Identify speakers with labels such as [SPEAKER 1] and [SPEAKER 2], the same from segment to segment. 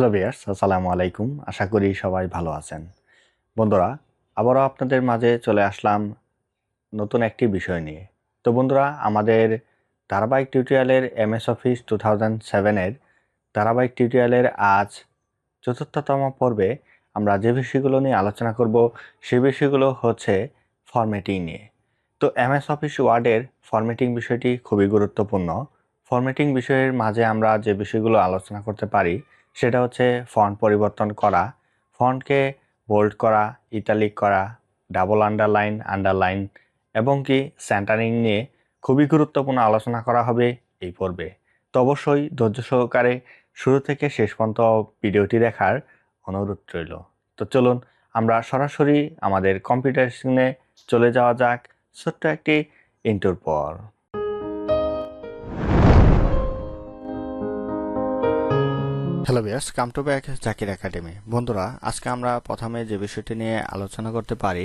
[SPEAKER 1] Hello বিয়ার্স আসসালামু আলাইকুম। আশা করি সবাই ভালো আছেন। বন্ধুরা, আবারও আপনাদের মাঝে চলে আসলাম নতুন একটি বিষয় নিয়ে। তো বন্ধুরা, আমাদের ধারাবাহিক টিউটোরিয়ালের M S office two thousand সেভেনের ধারাবাহিক টিউটোরিয়ালের আজ চতুর্থতম পর্বে আমরা যে বিষয়গুলো নিয়ে আলোচনা করব, সে বিষয়গুলো হচ্ছে ফরম্যাটিং নিয়ে। তো এম এস অফিস ওয়ার্ডের ফরম্যাটিং বিষয়টি খুবই গুরুত্বপূর্ণ। ফরম্যাটিং বিষয়ের মাঝে আমরা যে বিষয়গুলো আলোচনা করতে পারি সেটা হচ্ছে ফন্ট পরিবর্তন করা। ফন্টকে বোল্ড করা ইটালিক করা ডাবল আন্ডারলাইন আন্ডারলাইন এবং কি সেন্টারিং নিয়ে খুবই গুরুত্বপূর্ণ আলোচনা করা হবে এই পর্বে। তো অবশ্যই ধৈর্য সহকারে শুরু থেকে শেষ পর্যন্ত ভিডিওটি দেখার অনুরোধ রইল। তো চলুন আমরা সরাসরি আমাদের কম্পিউটার স্ক্রিনে চলে যাওয়া যাক ছোট্ট একটি ইন্টুর পর। Hello viewers come to back Zakir academy. বন্ধুরা, আজকে আমরা প্রথমে যে বিষয়টি নিয়ে আলোচনা করতে পারি,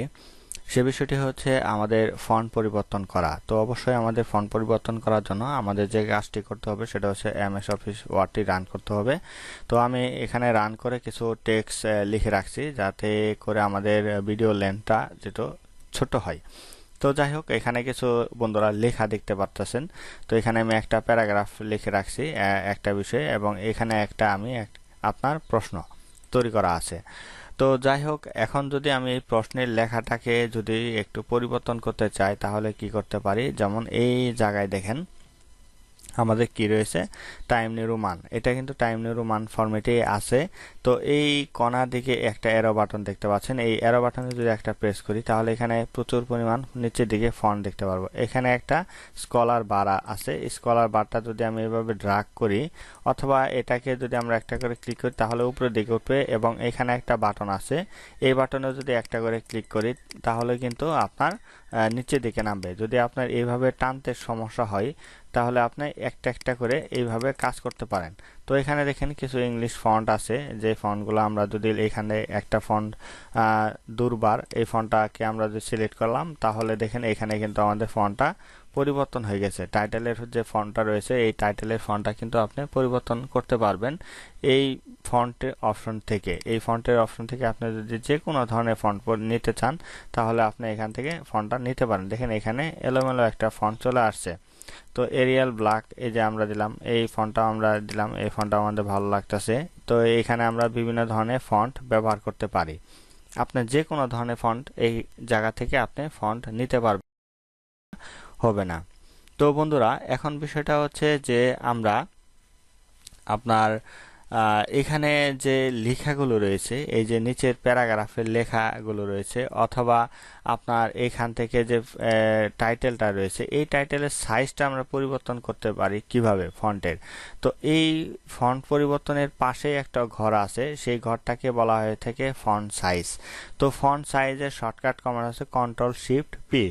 [SPEAKER 1] সে বিষয়টি হচ্ছে আমাদের ফন্ট পরিবর্তন করা। তো অবশ্যই আমাদের ফন্ট পরিবর্তন করার জন্য আমাদের যে কাজটি করতে হবে, সেটা হচ্ছে এমএস অফিস ওয়ার্ডটি রান করতে হবে। তো আমি এখানে রান করে কিছু টেক্সট লিখে রাখছি, যাতে করে আমাদের ভিডিও লেন্থটা যেটা ছোট হয়। তো যাই হোক, এখানে কিছু বন্ধুরা লেখা দেখতে পারতেছেন। তো এখানে আমি একটা প্যারাগ্রাফ লিখে রাখছি একটা বিষয়ে, এবং এখানে একটা আমি আপনার প্রশ্ন তৈরি করা আছে। তো যাই হোক, এখন যদি আমি এই প্রশ্নের লেখাটাকে যদি একটু পরিবর্তন করতে চাই, তাহলে কি করতে পারি? যেমন এই জায়গায় দেখেন, আমাদের কি রয়েছে? টাইম নিরু এটা কিন্তু টাইম নিরু মান ফরম্যাটে আছে। তো এই কণার দিকে একটা এরো বাটন দেখতে পাচ্ছেন। এই এরো বাটনে যদি একটা প্রেস করি, তাহলে এখানে প্রচুর পরিমাণ নিচের দিকে ফন্ট দেখতে পারব। এখানে একটা স্কলার বার আছে। স্কলার বারটা যদি আমি এভাবে ড্রাগ করি, অথবা এটাকে যদি আমরা একটা করে ক্লিক করি, তাহলে উপরের দিকে উঠবে এবং এখানে একটা বাটন আছে। এই বাটনে যদি একটা করে ক্লিক করি, তাহলে কিন্তু আপনার নিচের দিকে নামবে। যদি আপনার এইভাবে টানতে সমস্যা হয়, তাহলে আপনি একটা একটা করে এইভাবে কাজ করতে পারেন। তো এখানে দেখেন কিছু ইংলিশ ফন্ট আছে, যে ফন্টগুলো আমরা যদি এখানে একটা ফন্ট দুর্বার এই ফন্টটাকে আমরা যদি সিলেক্ট করলাম, তাহলে দেখেন এখানে কিন্তু আমাদের ফন্টটা পরিবর্তন হয়ে গেছে। টাইটেলের যে ফন্টটা রয়েছে, এই টাইটেলের ফন্টটা কিন্তু আপনি পরিবর্তন করতে পারবেন এই ফন্টের অপশন থেকে। এই ফন্টের অপশন থেকে আপনি যদি যে কোনো ধরনের ফন্ট নিতে চান, তাহলে আপনি এখান থেকে ফন্টটা নিতে পারেন। দেখেন এখানে এলোমেলো একটা ফন্ট চলে আসছে। তো এরিয়াল ব্ল্যাক এই যে আমরা দিলাম, এই ফন্টটা আমরা দিলাম, এই ফন্টটা আমাদের ভালো লাগতেছে। তো এখানে আমরা বিভিন্ন ধরনের ফন্ট ব্যবহার করতে পারি। আপনি যে কোনো ধরনের ফন্ট এই জায়গা থেকে আপনি ফন্ট নিতে পারবেন, হবে না। তো বন্ধুরা, এখন বিষয়টা হচ্ছে যে আমরা আপনার এখানে যে লেখাগুলো রয়েছে, এই যে নিচের প্যারাগ্রাফের লেখাগুলো রয়েছে, অথবা আপনার এখান থেকে যে টাইটেলটা রয়েছে, এই টাইটেলের সাইজটা আমরা পরিবর্তন করতে পারি কীভাবে ফন্টের। তো এই ফন্ট পরিবর্তনের পাশে একটা ঘর আছে, সেই ঘরটাকে বলা হয়ে থাকে ফন্ট সাইজ। তো ফন্ট সাইজের শর্টকাট কমান্ড আছে কন্ট্রোল শিফট পি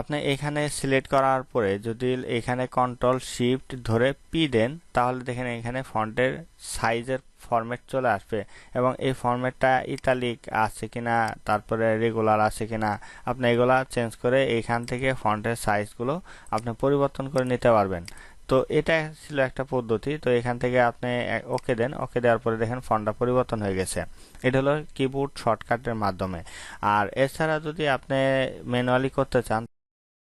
[SPEAKER 1] আপনি এখানে সিলেক্ট করার পরে যদি এখানে কন্ট্রোল শিফট ধরে পি দেন, তাহলে দেখেন এখানে ফন্টের সাইজের ফরম্যাট চলে আসবে এবং এই ফরম্যাটটা ইতালিক আছে কিনা, তারপরে রেগুলার আছে কিনা, আপনি এগুলা চেঞ্জ করে এখান থেকে ফন্টের সাইজগুলো আপনি পরিবর্তন করে নিতে পারবেন। তো এটা ছিল একটা পদ্ধতি। তো এখান থেকে আপনি ওকে দেন। ওকে দেওয়ার পরে দেখেন ফন্টটা পরিবর্তন হয়ে গেছে। এটা হলো কিবোর্ড শর্টকাটের মাধ্যমে। আর এছাড়া যদি আপনি ম্যানুয়ালি করতে চান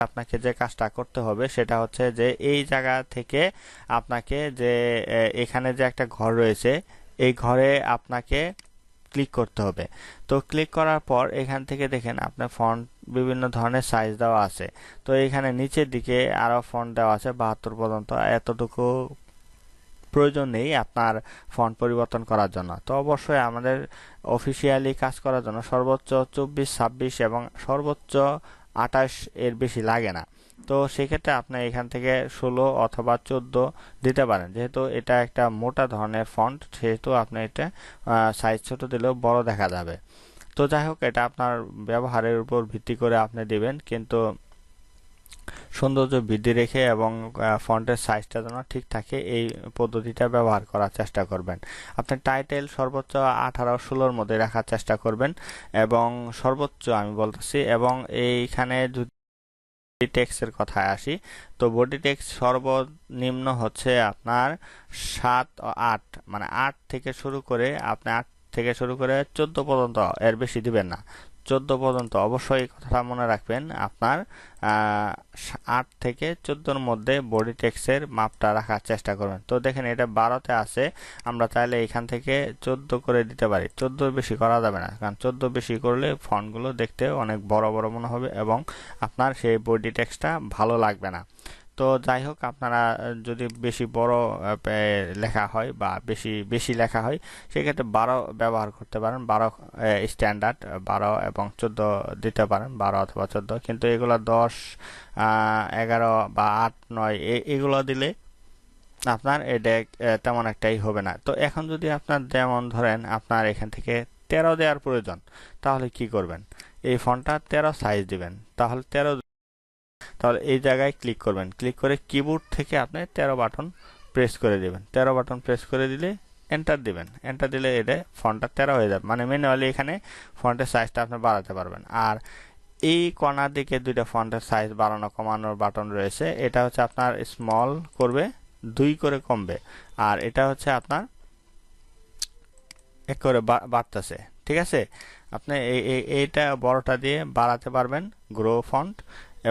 [SPEAKER 1] আপনাকে যে কাজটা করতে হবে সেটা হচ্ছে যে এই জায়গা থেকে আপনাকে যে এখানে যে একটা ঘর রয়েছে, এই ঘরে আপনাকে ক্লিক করতে হবে। তো ক্লিক করার পর এখান থেকে দেখেন আপনার ফন্ট বিভিন্ন ধরনের সাইজ দেওয়া আছে। তো এখানে নিচের দিকে আরও ফন্ট দেওয়া আছে, বাহাত্তর পর্যন্ত। এতটুকু প্রয়োজন নেই আপনার ফন্ট পরিবর্তন করার জন্য। তো অবশ্যই আমাদের অফিসিয়ালি কাজ করার জন্য সর্বোচ্চ চব্বিশ, ছাব্বিশ এবং সর্বোচ্চ আঠাশ এর বেশি লাগে না। তো সেক্ষেত্রে আপনি এখান থেকে ষোলো অথবা চোদ্দ দিতে পারেন। যেহেতু এটা একটা মোটা ধরনের ফন্ট সেহেতু আপনি এটা সাইজ ছোটো দিলেও বড় দেখা যাবে। তো যাই হোক, এটা আপনার ব্যবহারের উপর ভিত্তি করে আপনি দেবেন। কিন্তু সৌন্দর্য বৃদ্ধি রেখে এবং ফন্টের সাইজটা যেন ঠিক থাকে, এই পদ্ধতিটা ব্যবহার করার চেষ্টা করবেন। আপনি টাইটেল সর্বোচ্চ আঠারো ষোলোর মধ্যে রাখার চেষ্টা করবেন এবং সর্বোচ্চ আমি বলতেছি, এবং এইখানে যদি টেক্সের কথায় আসি, তো বডি টেক্স সর্বনিম্ন হচ্ছে আপনার সাত ও আট মানে আট থেকে শুরু করে, আপনি আট থেকে শুরু করে চোদ্দ পর্যন্ত এর বেশি দিবেন না। চোদ্দ পর্যন্ত অবশ্যই এই কথাটা মনে রাখবেন। আপনার আট থেকে চোদ্দোর মধ্যে বডি টেক্সের মাপটা রাখার চেষ্টা করবেন। তো দেখেন এটা বারোতে আছে, আমরা চাইলে এখান থেকে চোদ্দ করে দিতে পারি। চোদ্দোর বেশি করা যাবে না, কারণ চোদ্দ বেশি করলে ফন্টগুলো দেখতে অনেক বড় বড় মনে হবে এবং আপনার সেই বডি টেক্সটা ভালো লাগবে না। তো যাই হোক, আপনারা যদি বেশি বড় লেখা হয় বা বেশি বেশি লেখা হয়, সেক্ষেত্রে বারো ব্যবহার করতে পারেন, বারো স্ট্যান্ডার্ড বারো এবং চোদ্দ দিতে পারেন, বারো অথবা চোদ্দ। কিন্তু এগুলো দশ এগারো বা আট, নয় এগুলো দিলে আপনার এটা তেমন একটাই হবে না। তো এখন যদি আপনার যেমন ধরেন আপনার এখান থেকে তেরো দেওয়ার প্রয়োজন, তাহলে কি করবেন? এই ফোনটা তেরো সাইজ দিবেন, তাহলে তেরো তাহলে এই জায়গায় ক্লিক করবেন। ক্লিক করে কিবোর্ড থেকে আপনি তেরো বাটন প্রেস করে দেবেন। তেরো বাটন প্রেস করে দিলে এন্টার দিবেন। এন্টার দিলে এটা ফন্টটা তেরো হয়ে যাবে। মানে ম্যানুয়ালি এখানে ফন্টের সাইজটা আপনি বাড়াতে পারবেন। আর এই কর্নার দিকে দুইটা ফন্টের সাইজ বাড়ানো, কমানোর বাটন রয়েছে। এটা হচ্ছে আপনার স্মল করবে, দুই করে কমবে। আর এটা হচ্ছে আপনার এক করে বাড়তেছে। ঠিক আছে? আপনি এইটা বড়টা দিয়ে বাড়াতে পারবেন গ্রো ফন্ট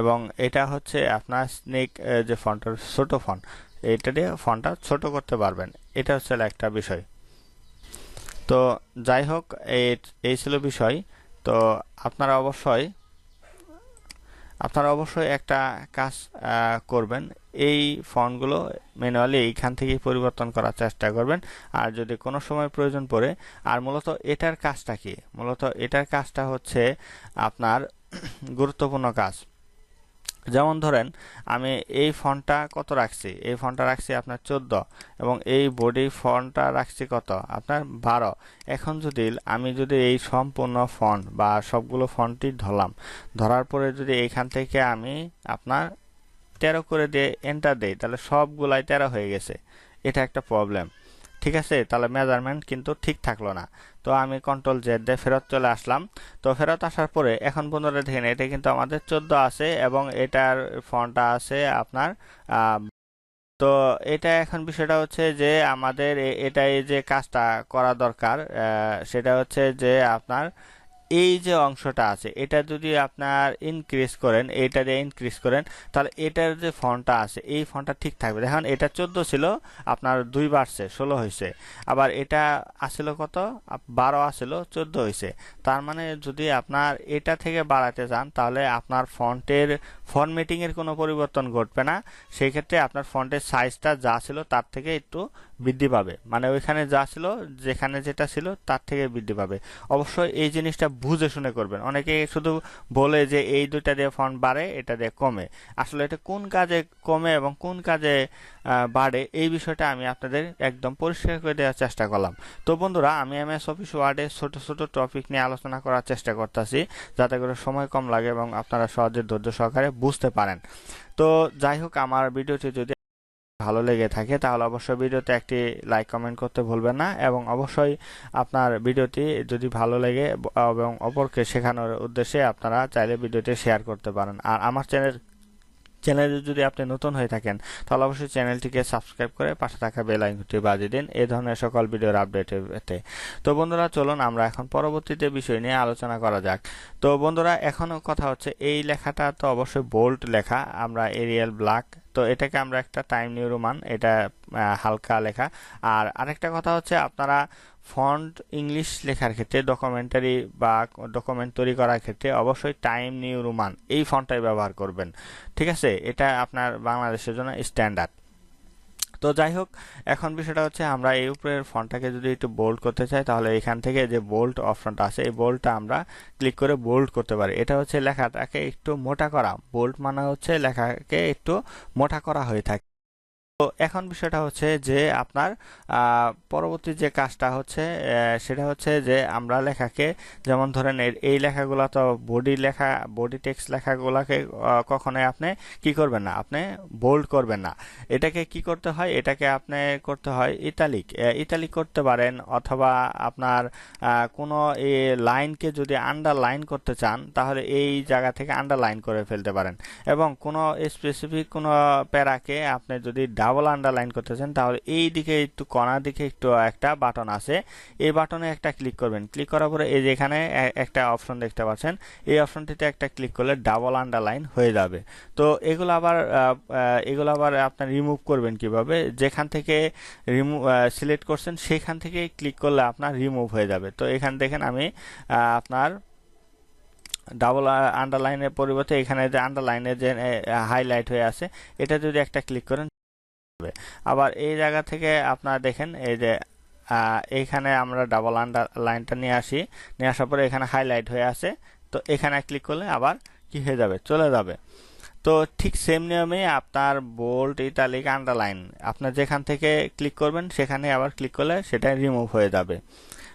[SPEAKER 1] এবং এটা হচ্ছে আপনার স্নেক যে ফন্টের ছোট ফন্ট এটা দিয়ে ফন্টটা ছোট করতে পারবেন। এটা হচ্ছে একটা বিষয়। তো যাই হোক, এই ছিল বিষয়। তো আপনারা অবশ্যই আপনারা অবশ্যই একটা কাজ করবেন। এই ফন্টগুলো ম্যানুয়ালি এইখান থেকেই পরিবর্তন করার চেষ্টা করবেন। আর যদি কোনো সময় প্রয়োজন পড়ে, আর মূলত এটার কাজটা কি? মূলত এটার কাজটা হচ্ছে আপনার গুরুত্বপূর্ণ কাজ। যেমন ধরেন, আমি এই ফন্টটা কত রাখছি? এই ফন্টটা রাখছি আপনার চোদ্দ এবং এই বডি ফন্টটা রাখছি কত? আপনার বারো। এখন যদি আমি যদি এই সম্পূর্ণ ফন্ট বা সবগুলো ফন্টই ধরলাম, ধরার পরে যদি এইখান থেকে আমি আপনার তেরো করে দিয়ে এন্টার দেই, তাহলে সবগুলাই তেরো হয়ে গেছে। এটা একটা প্রবলেম ঠিক আছে, তাহলে মেজারমেন্ট কিন্তু ঠিক থাকল না। তো আমি কন্ট্রোল জেড দিয়ে ফেরত চলে আসলাম। তো ফেরত আসার পরে এখন বন্ধুরা দেখেন, এটা কিন্তু আমাদের চোদ্দ আছে এবং এটার ফোনটা আছে আপনার তো এটা এখন বিষয়টা হচ্ছে যে আমাদের এটাই যে কাজটা করা দরকার সেটা হচ্ছে যে আপনার এই যে অংশটা আছে, এটা যদি আপনার ইনক্রিজ করেন, এটা দিয়ে ইনক্রিজ করেন, তাহলে এটার যে ফন্টটা আছে, এই ফন্টটা ঠিক থাকবে। দেখুন, এটা চোদ্দ ছিল, আপনার দুই বাড়ছে, ষোলো হয়েছে। আবার এটা আসছিল কত? বারো আসছিল চোদ্দ হয়েছে। তার মানে যদি আপনার এটা থেকে বাড়াতে চান, তাহলে আপনার ফন্টের ফরম্যাটিং এর কোনো পরিবর্তন ঘটবে না। সেই ক্ষেত্রে আপনার ফন্টের সাইজটা যা ছিল, তার থেকে একটু বৃদ্ধি পাবে। মানে ওইখানে যা ছিল, যেখানে যেটা ছিল, তার থেকে বৃদ্ধি পাবে। অবশ্যই এই জিনিসটা বুঝে শুনে করবেন। অনেকে শুধু বলে যে এই দুইটা দিয়ে ফন্ট বাড়ে, এটা দিয়ে কমে। আসলে এটা কোন কাজে কমে এবং কোন কাজে বাড়ে, এই বিষয়টা আমি আপনাদের একদম পরিষ্কার করে দেওয়ার চেষ্টা করলাম। তো বন্ধুরা, আমি এম এস অফিস ওয়ার্ডে ছোট ছোট টপিক নিয়ে আলোচনা করার চেষ্টা করতেছি, যাতে করে সময় কম লাগে এবং আপনারা সহজে ধৈর্য সহকারে বুঝতে পারেন। তো যাই হোক, আমার ভিডিওটি যদি ভালো লেগে থাকে, তাহলে অবশ্যই ভিডিওতে একটি লাইক কমেন্ট করতে ভুলবেন না এবং অবশ্যই আপনার ভিডিওটি যদি ভালো লেগে এবং অপরকে শেখানোর উদ্দেশ্যে আপনারা চাইলে ভিডিওটি শেয়ার করতে পারেন। আর আমার চ্যানেল চ্যানেলে যদি আপনি নতুন হয়ে থাকেন, তাহলে অবশ্যই চ্যানেলটিকে সাবস্ক্রাইব করে পাশে থাকা বেল আইকনটি বাজিয়ে দিন এই ধরনের সকল ভিডিওর আপডেট পেতে। তো বন্ধুরা, চলুন আমরা এখন পরবর্তীতে বিষয় নিয়ে আলোচনা করা যাক। তো বন্ধুরা, এখনও কথা হচ্ছে এই লেখাটা তো অবশ্যই বোল্ড লেখা, আমরা এরিয়াল ব্ল্যাক তো এটাকে আমরা একটা টাইম নিউরোমান এটা হালকা লেখা। আর আরেকটা কথা হচ্ছে, আপনারা ফন্ট ইংলিশ লেখার ক্ষেত্রে ডকুমেন্টারি বা ডকুমেন্ট তৈরি করার ক্ষেত্রে অবশ্যই টাইম নিউ রোমান। এই ফন্টটাই ব্যবহার করবেন। ঠিক আছে? এটা আপনার বাংলাদেশের জন্য স্ট্যান্ডার্ড তো যাই হোক, এখন বিষয়টা হচ্ছে আমরা এই উপরের ফন্টটাকে যদি একটু বোল্ড করতে চাই, তাহলে এখান থেকে যে বোল্ড অপশনটা আছে, এই বোল্ডটা আমরা ক্লিক করে বোল্ড করতে পারি। এটা হচ্ছে লেখাটাকে একটু মোটা করা। বোল্ড মানে হচ্ছে লেখাকে একটু মোটা করা হয়ে থাকে। তো এখন বিষয়টা হচ্ছে যে আপনার পরবর্তী যে কাজটা হচ্ছে সেটা হচ্ছে যে আমরা লেখাকে, যেমন ধরেন এই লেখাগুলো তো বডি লেখা বডি টেক্সট লেখাগুলোকে কখনোই আপনি কি করবেন না, আপনি বোল্ড করবেন না। এটাকে কি করতে হয়? এটাকে আপনি করতে হয় ইতালিক ইতালিক করতে পারেন অথবা আপনার কোনো এই লাইনকে যদি আন্ডারলাইন করতে চান, তাহলে এই জায়গা থেকে আন্ডারলাইন করে ফেলতে পারেন। এবং কোনো স্পেসিফিক কোনো প্যারাকে আপনি যদি ডাবল আন্ডারলাইন করতে চান তাহলে এই দিকে একটু কণার দিকে একটু একটা বাটন আছে। এই বাটনে একটা ক্লিক করবেন। ক্লিক করার পরে এই যে এখানে একটা অপশন দেখতে পাচ্ছেন, এই অপশনটিতে একটা ক্লিক করলে ডাবল আন্ডারলাইন হয়ে যাবে। তো এগুলো আবার এগুলো আবার আপনার রিমুভ করবেন কীভাবে? যেখান থেকে রিমুভ সিলেক্ট করছেন, সেখান থেকে ক্লিক করলে আপনার রিমুভ হয়ে যাবে। তো এখান দেখেন আমি আপনার ডাবল আন্ডারলাইনের পরিবর্তে এখানে যে আন্ডারলাইনে যে হাইলাইট হয়ে আছে, এটা যদি একটা ক্লিক করেন হবে। আবার এই জায়গা থেকে আপনারা দেখেন, এই যে এইখানে আমরা ডাবল আন্ডার লাইনটা নিয়ে আসি। নিয়ে আসার পরে এখানে হাইলাইট হয়ে আছে। তো এখানে ক্লিক করলে আবার কি হয়ে যাবে? চলে যাবে। তো ঠিক সেম নিয়মে আপনার বোল্ড ইতালিক আন্ডারলাইন আপনার যেখান থেকে ক্লিক করবেন, সেখানে আবার ক্লিক করলে সেটা রিমুভ হয়ে যাবে।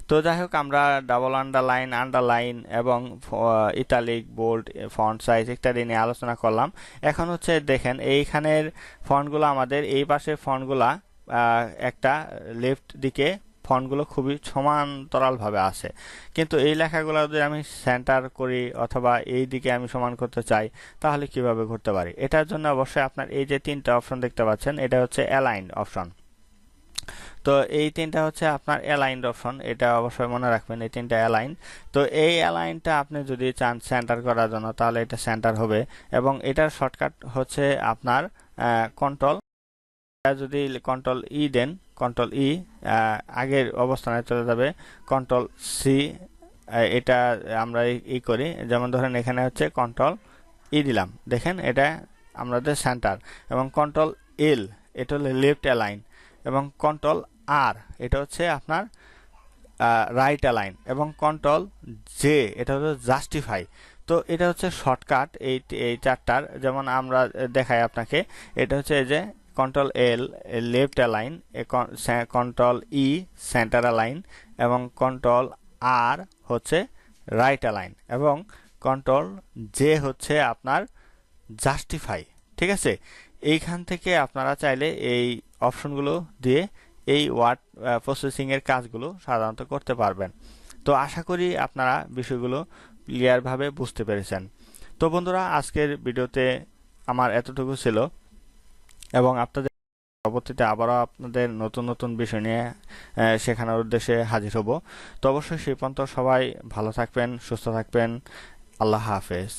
[SPEAKER 1] তো যাই হোক আমরা ডাবল আন্ডারলাইন আন্ডারলাইন এবং ইতালিক বোল্ড ফন্ট সাইজ ইত্যাদি নিয়ে আলোচনা করলাম। এখন হচ্ছে দেখেন, এইখানের ফন্টগুলো আমাদের, এই পাশে ফন্টগুলা একটা লেফট দিকে ফন্টগুলো খুবই সমান্তরালভাবে আছে। কিন্তু এই লেখাগুলো যদি আমি সেন্টার করি অথবা এই দিকে আমি সমান করতে চাই, তাহলে কীভাবে করতে পারি? এটার জন্য অবশ্যই আপনার এই যে তিনটা অপশন দেখতে পাচ্ছেন, এটা হচ্ছে অ্যালাইন অপশন তো এই তিনটা হচ্ছে আপনার অ্যালাইন্ড অপশন এটা অবশ্যই মনে রাখবেন এই তিনটা অ্যালাইন তো এই অ্যালাইনটা আপনি যদি চান সেন্টার করার জন্য, তাহলে এটা সেন্টার হবে এবং এটার শর্টকাট হচ্ছে আপনার কন্ট্রোল যদি কন্ট্রোল ই দেন কন্ট্রোল ই আগের অবস্থানে চলে যাবে কন্ট্রোল সি এটা আমরা ই- করি। যেমন ধরেন এখানে হচ্ছে কন্ট্রোল ই দিলাম। দেখেন এটা আমাদের সেন্টার এবং কন্ট্রোল এল এটা হলো লেফট অ্যালাইন এবং কন্ট্রোল আর এটা হচ্ছে আপনার রাইট অ্যালাইন এবং কন্ট্রোল জে এটা হচ্ছে জাস্টিফাই তো এটা হচ্ছে শর্টকাট এই এই চারটার, যেমন আমরা দেখাই আপনাকে, এটা হচ্ছে এই যে control L left align control E center align এবং কন্ট্রোল আর হচ্ছে রাইট অ্যালাইন এবং কন্ট্রোল জে হচ্ছে আপনার জাস্টিফাই ঠিক আছে? এইখান থেকে আপনারা চাইলে এই অপশনগুলো দিয়ে এই ওয়ার্ড প্রসেসিংয়ের কাজগুলো সাধারণত করতে পারবেন। তো আশা করি আপনারা বিষয়গুলো ক্লিয়ারভাবে বুঝতে পেরেছেন। তো বন্ধুরা, আজকের ভিডিওতে আমার এতটুকু ছিল এবং আপনাদের পরবর্তীতে আবারও আপনাদের নতুন নতুন বিষয় নিয়ে শেখানোর উদ্দেশ্যে হাজির হব। তো অবশ্যই সেই পর্যন্ত সবাই ভালো থাকবেন, সুস্থ থাকবেন। আল্লাহ হাফেজ।